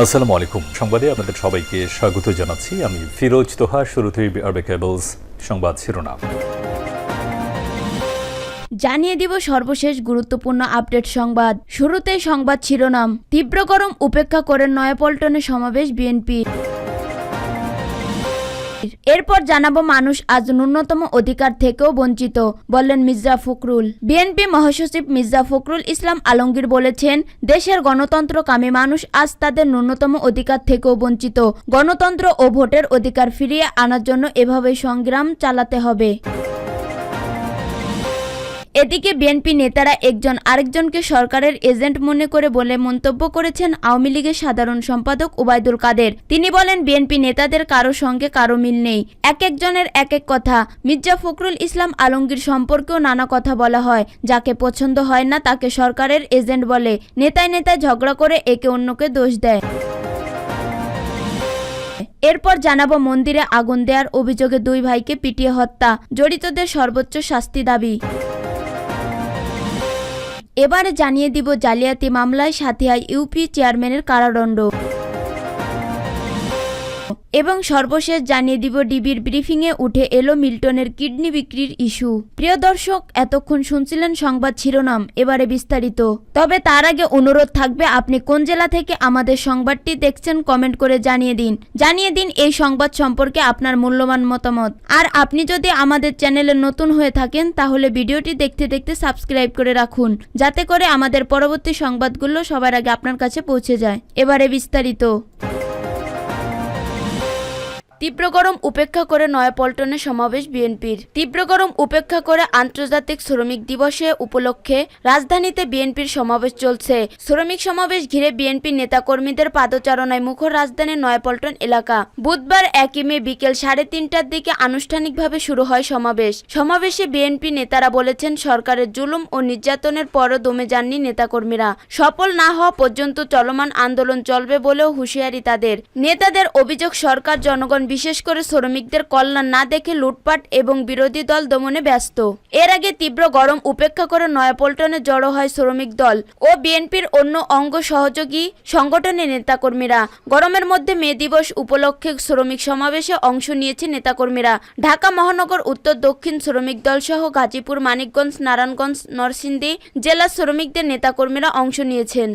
আসসালামু আলাইকুম। সংবাদে আপনাদের সবাইকে স্বাগত জানাচ্ছি। আমি ফিরোজ তোহা, শুরুতেই আরবে কেবলস সংবাদ শিরোনাম। জানিয়ে দিব সর্বশেষ গুরুত্বপূর্ণ আপডেট সংবাদ। শুরুতেই সংবাদ শিরোনাম। তীব্র গরম উপেক্ষা করে নয়াপল্টনে সমাবেশ বিএনপি। এরপর জানাব মানুষ আজ ন্যূনতম অধিকার থেকেও বঞ্চিত, বললেন মির্জা ফখরুল। বিএনপি মহাসচিব মির্জা ফখরুল ইসলাম আলমগীর বলেছেন, দেশের গণতন্ত্রকামী মানুষ আজ তাদের ন্যূনতম অধিকার থেকেও বঞ্চিত। গণতন্ত্র ও ভোটের অধিকার ফিরিয়ে আনার জন্য এভাবে সংগ্রাম চালাতে হবে। এদিকে বিএনপি নেতারা একজন আরেকজনকে সরকারের এজেন্ট মনে করে বলে মন্তব্য করেছেন আওয়ামী লীগের সাধারণ সম্পাদক ওবায়দুল কাদের। তিনি বলেন, বিএনপি নেতাদের কারও সঙ্গে কারও মিল নেই। এক একজনের এক এক কথা। মির্জা ফখরুল ইসলাম আলমগীর সম্পর্কেও নানা কথা বলা হয়। যাকে পছন্দ হয় না তাকে সরকারের এজেন্ট বলে। নেতায় নেতায় ঝগড়া করে একে অন্যকে দোষ দেয়। এরপর জানাব, মন্দিরে আগুন দেওয়ার অভিযোগে দুই ভাইকে পিটিয়ে হত্যা। জড়িতদের সর্বোচ্চ শাস্তি দাবি। এবারে জানিয়ে দিব জালিয়াতি মামলায় সাথিয়া ইউপি চেয়ারম্যানের কারাদণ্ড। এবং সর্বশেষ জানিয়ে দিব ডিবির ব্রিফিংয়ে উঠে এলো মিল্টনের কিডনি বিক্রির ইস্যু। প্রিয় দর্শক, এতক্ষণ শুনছিলেন সংবাদ শিরোনাম, এবারে বিস্তারিত। তবে তার আগে অনুরোধ থাকবে, আপনি কোন জেলা থেকে আমাদের সংবাদটি দেখছেন কমেন্ট করে জানিয়ে দিন। জানিয়ে দিন এই সংবাদ সম্পর্কে আপনার মূল্যবান মতামত। আর আপনি যদি আমাদের চ্যানেলে নতুন হয়ে থাকেন, তাহলে ভিডিওটি দেখতে দেখতে সাবস্ক্রাইব করে রাখুন, যাতে করে আমাদের পরবর্তী সংবাদগুলো সবার আগে আপনার কাছে পৌঁছে যায়। এবারে বিস্তারিত। তীব্র গরম উপেক্ষা করে নয়াপল্টনে সমাবেশ বিএনপির। তীব্র গরম উপেক্ষা করে আন্তর্জাতিক শ্রমিক দিবসে উপলক্ষে রাজধানীতে বিএনপির সমাবেশ চলছে। শ্রমিক সমাবেশ ঘিরে বিএনপির নেতাকর্মীদের পাদচারণায় মুখর রাজধানীর নয়াপল্টন এলাকা। বুধবার একই মে বিকেল সাড়ে তিনটার দিকে আনুষ্ঠানিকভাবে শুরু হয় সমাবেশ। সমাবেশে বিএনপি নেতারা বলেছেন, সরকারের জুলুম ও নির্যাতনের পরও দমে যাননি নেতাকর্মীরা। সফল না হওয়া পর্যন্ত চলমান আন্দোলন চলবে বলেও হুঁশিয়ারি তাদের। নেতাদের অভিযোগ সরকার, জনগণ বিশেষ করে শ্রমিকদের কল্যাণ না দেখে লুটপাট এবং বিরোধী দল দমনে ব্যস্ত। এর আগে তীব্র গরম উপেক্ষা করে নয়াপল্টনে জড়ো হয় শ্রমিক দল ও বিএনপির অন্য অঙ্গ সহযোগী সংগঠনের নেতাকর্মীরা। গরমের মধ্যে মে দিবস উপলক্ষে শ্রমিক সমাবেশে অংশ নিয়েছে নেতাকর্মীরা। ঢাকা মহানগর উত্তর দক্ষিণ শ্রমিক দল সহ গাজীপুর, মানিকগঞ্জ, নারায়ণগঞ্জ, নরসিংদী জেলা শ্রমিকদের নেতাকর্মীরা অংশ নিয়েছেন।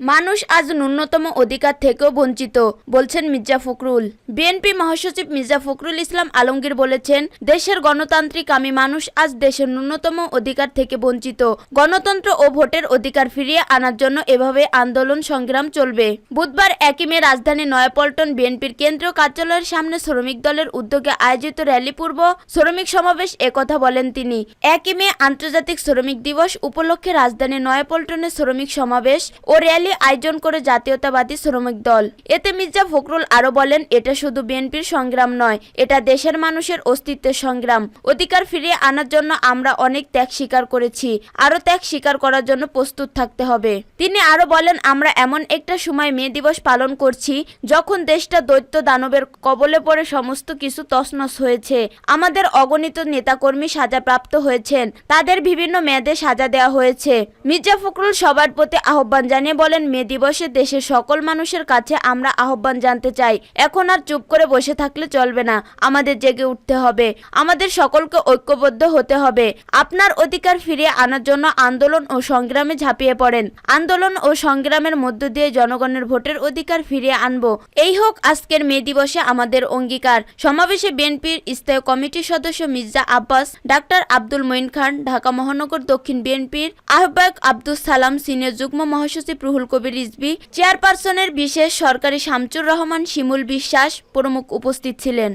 মানুষ আজ ন্যূনতম অধিকার থেকেও বঞ্চিত, বলছেন মির্জা ফখরুল। বিএনপি মহাসচিব মির্জা ফখরুল ইসলাম আলমগীর বলেছেন, দেশের গণতান্ত্রিক আমি মানুষ আজ দেশের ন্যূনতম অধিকার থেকে বঞ্চিত। গণতন্ত্র ও ভোটের অধিকার ফিরিয়ে আনার জন্য এভাবে আন্দোলন সংগ্রাম চলবে। বুধবার একই মে রাজধানী নয়াপল্টন বিএনপির কেন্দ্রীয় কার্যালয়ের সামনে শ্রমিক দলের উদ্যোগে আয়োজিত র্যালি পূর্ব শ্রমিক সমাবেশ একথা বলেন তিনি। একই মে আন্তর্জাতিক শ্রমিক দিবস উপলক্ষে রাজধানী নয়াপল্টনে শ্রমিক সমাবেশ ও র্যালি আয়োজন করে জাতীয়তাবাদী শ্রমিক দল। এতে মির্জা ফখরুল আরও বলেন, এটা শুধু বিএনপির সংগ্রাম নয়, এটা দেশের মানুষের অস্তিত্বের সংগ্রাম। অধিকার ফিরিয়ে আনার জন্য আমরা অনেক ত্যাগ স্বীকার করেছি আরও ত্যাগ স্বীকার করার জন্য প্রস্তুত থাকতে হবে। তিনি আরও বলেন, আমরা এমন একটা সময় মে দিবস পালন করছি, যখন দেশটা দৈত্য দানবের কবলে পড়ে সমস্ত কিছু তছনছ হয়েছে। আমাদের অগণিত নেতাকর্মী সাজাপ্রাপ্ত হয়েছেন, তাদের বিভিন্ন মেয়াদে সাজা দেওয়া হয়েছে। মির্জা ফখরুল সবার প্রতি আহ্বান জানিয়ে বলেন মে দিবসে দেশের সকল মানুষের কাছে আমরা আহ্বান জানতে চাই। এখন আর চুপ করে বসে থাকলে চলবে না। আমাদের জেগে উঠতে হবে। আমাদের সকলকে ঐক্যবদ্ধ হতে হবে। আপনার অধিকার ফিরিয়ে আনার জন্য আন্দোলন ও সংগ্রামে ঝাঁপিয়ে পড়েন। আন্দোলন ও সংগ্রামের মধ্য দিয়ে জনগণের ভোটের অধিকার ফিরিয়ে আনব। এই হোক আজকের মে দিবসে আমাদের অঙ্গীকার। সমাবেশে বিএনপির স্থায়ী কমিটির সদস্য মির্জা আব্বাস, ডাক্তার আব্দুল মঈন খান, ঢাকা মহানগর দক্ষিণ বিএনপির আহ্বায়ক আব্দুল সালাম, সিনিয়র যুগ্ম মহাসচিব রুহুল কবির রিজভি চেয়ারপারসনের বিশেষ সরকারি শামচুর রহমান শিমুল বিশ্বাস প্রমুখ উপস্থিত ছিলেন।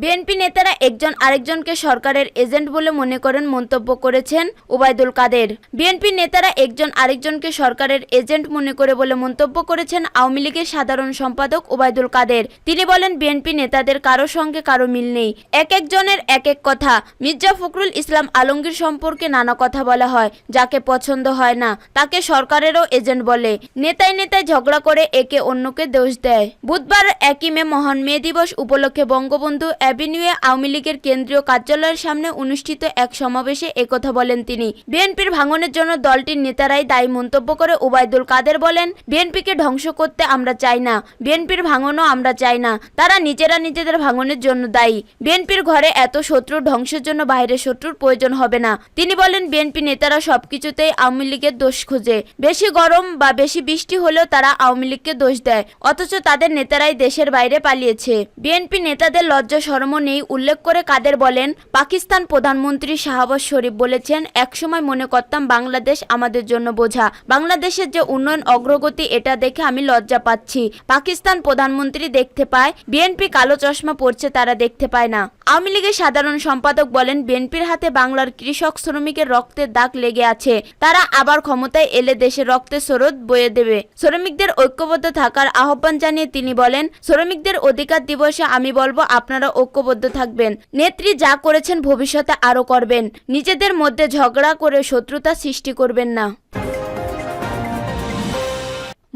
বিএনপি নেতারা একজন আরেকজনকে সরকারের এজেন্ট বলে মনে করেন মন্তব্য করেছেন ওবায়দুল কাদের। বিএনপি নেতারা একজন আরেকজনকে সরকারের এজেন্ট মনে করে বলে মন্তব্য করেছেন আওয়ামী লীগের সাধারণ সম্পাদক ওবায়দুল কাদের। তিনি বলেন, বিএনপি নেতাদের কারও সঙ্গে কারও মিল নেই। এক একজনের এক এক কথা। মির্জা ফখরুল ইসলাম আলমগীর সম্পর্কে নানা কথা বলা হয়, যাকে পছন্দ হয় না, তাকে সরকারেরও এজেন্ট বলে। নেতায় নেতায় ঝগড়া করে একে অন্যকে দোষ দেয়। বুধবার একই মে মহান মে দিবস উপলক্ষে বঙ্গবন্ধু অ্যাভিনিউয়ে আওয়ামী লীগের কেন্দ্রীয় কার্যালয়ের সামনে অনুষ্ঠিত এক সমাবেশে একথা বলেন তিনি। বিএনপির ভাঙনের জন্য দলটির নেতারাই দায়ী মন্তব্য করে ওবায়দুল কাদের বলেন, বিএনপিকে ধ্বংস করতে আমরা চাই না। বিএনপির ভাঙনও আমরা চাই না। তারা নিজেরা নিজেদের ভাঙনের জন্য দায়ী। বিএনপির ঘরে এত শত্রু ধ্বংসের জন্য বাইরের শত্রুর প্রয়োজন হবে না। তিনি বলেন, বিএনপি নেতারা সবকিছুতেই আওয়ামী লীগের দোষ খুঁজে। বেশি গরম বা বেশি বৃষ্টি হলেও তারা আওয়ামী লীগকে দোষ দেয়, অথচ তাদের নেতারাই দেশের বাইরে পালিয়েছে। বিএনপি নেতাদের লজ্জা শরমও নেই, উল্লেখ করে কাদের বলেন? পাকিস্তান প্রধানমন্ত্রী শাহবাজ শরীফ বলেছেন, একসময় মনে করতাম বাংলাদেশ আমাদের জন্য বোঝা। বাংলাদেশের যে উন্নয়ন অগ্রগতি, এটা দেখে আমি লজ্জা পাচ্ছি। পাকিস্তান প্রধানমন্ত্রী দেখতে পায়, বিএনপি কালো চশমা পড়ছে তারা দেখতে পায় না। আওয়ামী লীগের সাধারণ সম্পাদক বলেন, বিএনপির হাতে বাংলার কৃষক শ্রমিকের রক্তের দাগ লেগে আছে। তারা আবার ক্ষমতায় এলে দেশের রক্তের স্রোত বয়ে দেবে। শ্রমিকদের ঐক্যবদ্ধ থাকার আহ্বান জানিয়ে তিনি বলেন, শ্রমিকদের অধিকার দিবসে আমি বলব, আপনারা ঐক্যবদ্ধ থাকবেন। নেত্রী যা করেছেন ভবিষ্যতে আরও করবেন। নিজেদের মধ্যে ঝগড়া করে শত্রুতা সৃষ্টি করবেন না।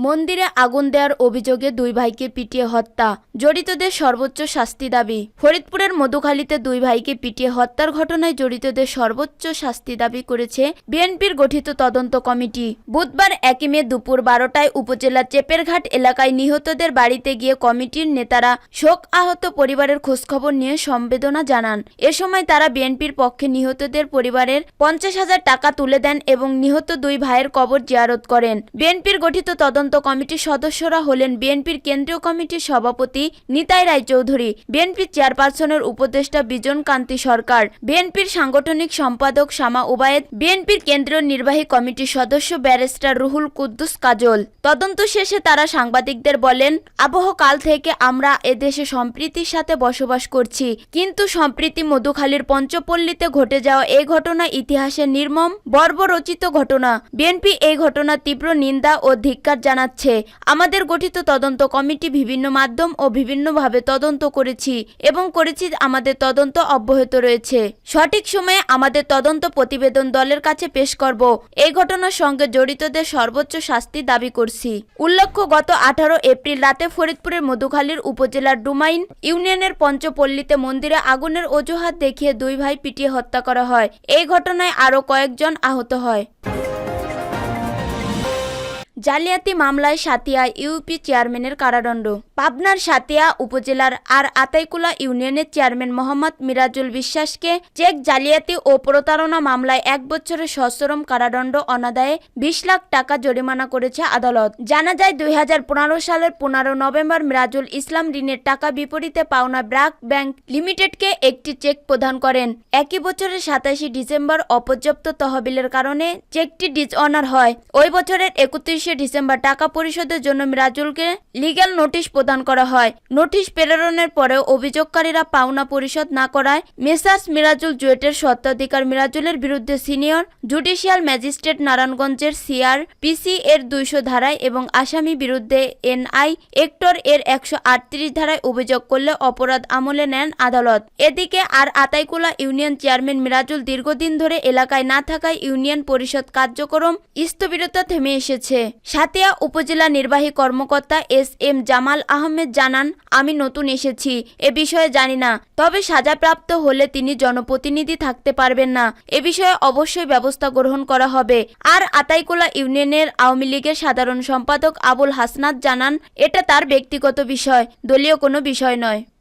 মন্দিরে আগুন দেওয়ার অভিযোগে দুই ভাইকে পিটিয়ে হত্যা। জড়িতদের সর্বোচ্চ শাস্তি দাবি। ফরিদপুরের মধুখালীতে দুই ভাইকে পিটিয়ে হত্যার ঘটনায় জড়িতদের সর্বোচ্চ শাস্তি দাবি করেছে বিএনপির গঠিত তদন্ত কমিটি। বুধবার একই মে দুপুর বারোটায় উপজেলার চেপেরঘাট এলাকায় নিহতদের বাড়িতে গিয়ে কমিটির নেতারা শোক আহত পরিবারের খোঁজখবর নিয়ে সম্বেদনা জানান। এ সময় তারা বিএনপির পক্ষে নিহতদের পরিবারের পঞ্চাশ হাজার টাকা তুলে দেন এবং নিহত দুই ভাইয়ের কবর জিয়ারত করেন। বিএনপির গঠিত তদন্ত কমিটির সদস্যরা হলেন বিএনপির কেন্দ্রীয় কমিটির সভাপতি নিতাই রায়চৌধুরী, বিএনপির চেয়ারপারসনের উপদেষ্টা বিজন কান্তি সরকার, বিএনপির সাংগঠনিক সম্পাদক শামা ওবায়েদ বিএনপির কেন্দ্রীয় নির্বাহী কমিটির সদস্য ব্যারিস্টার রুহুল কুদ্দুস কাজল। তদন্ত শেষে তারা সাংবাদিকদের বলেন আবহকাল থেকে আমরা এদেশে সম্প্রীতির সাথে বসবাস করছি। কিন্তু সম্প্রীতি মধুখালীর পঞ্চপল্লীতে ঘটে যাওয়া এই ঘটনা ইতিহাসের নির্মম, বর্বরচিত ঘটনা। বিএনপি এই ঘটনার তীব্র নিন্দা ও ধিক্কার জানাচ্ছে, আমাদের গঠিত তদন্ত কমিটি বিভিন্ন মাধ্যম ও বিভিন্নভাবে তদন্ত করেছি এবং করেছি আমাদের তদন্ত অব্যাহত রয়েছে। সঠিক সময়ে আমাদের তদন্ত প্রতিবেদন দলের কাছে পেশ করব। এই ঘটনার সঙ্গে জড়িতদের সর্বোচ্চ শাস্তি দাবি করছি। উল্লেখ্য, গত আঠারো এপ্রিল রাতে ফরিদপুরের মধুখালীর উপজেলার ডুমাইন ইউনিয়নের পঞ্চপল্লীতে মন্দিরে আগুনের অজুহাত দেখিয়ে দুই ভাই পিটিয়ে হত্যা করা হয়। এই ঘটনায় আরও কয়েকজন আহত হয়। জালিয়াতি মামলায় সাতিয়া ইউপি চেয়ারম্যানের কারাদণ্ড। পাবনার সাতিয়া উপজেলার আর আতাইকুলা ইউনিয়নের চেয়ারম্যান মোহাম্মদ মিরাজুল বিশ্বাসকে চেক জালিয়াতি ও প্রতারণা মামলায় এক বছরের সশ্রম কারাদণ্ড অনাদায়ে বিশ লাখ টাকা জরিমানা করেছে আদালত। জানা যায়, দুই হাজার পনেরো সালের পনেরো নভেম্বর মিরাজুল ইসলাম ঋণের টাকা বিপরীতে পাওনা ব্র্যাক ব্যাংক লিমিটেডকে একটি চেক প্রদান করেন। একই বছরের সাতাশে ডিসেম্বর অপর্যাপ্ত তহবিলের কারণে চেকটি ডিসঅনার হয়। ওই বছরের একত্রিশে ডিসেম্বর টাকা পরিশোধের জন্য মিরাজুলকে লিগ্যাল নোটিশ প্রদান করা হয়। নোটিশ প্রেরণের পরেও অভিযোগকারীরা পাওনা পরিশোধ না করায় মেসার্স মিরাজুল জুয়েটের স্বত্বাধিকার মিরাজুলের বিরুদ্ধে সিনিয়র জুডিশিয়াল ম্যাজিস্ট্রেট নারায়ণগঞ্জের সিআর পিসি এর দুইশো ধারায় এবং আসামি বিরুদ্ধে এনআই এক্টর এর একশো আটত্রিশ ধারায় অভিযোগ করলে অপরাধ আমলে নেন আদালত। এদিকে আর আতাইকুলা ইউনিয়ন চেয়ারম্যান মিরাজুল দীর্ঘদিন ধরে এলাকায় না থাকায় ইউনিয়ন পরিষদ কার্যক্রম স্থবিরতা থেমে এসেছে। সাতিয়া উপজেলা নির্বাহী কর্মকর্তা এস এম জামাল আহমেদ জানান, আমি নতুন এসেছি, এ বিষয়ে জানি না, তবে সাজাপ্রাপ্ত হলে তিনি জনপ্রতিনিধি থাকতে পারবেন না, এ বিষয়ে অবশ্যই ব্যবস্থা গ্রহণ করা হবে। আর আতাইকুলা ইউনিয়নের আওয়ামী লীগের সাধারণ সম্পাদক আবুল হাসনাত জানান, এটা তার ব্যক্তিগত বিষয়, দলীয় কোনো বিষয় নয়।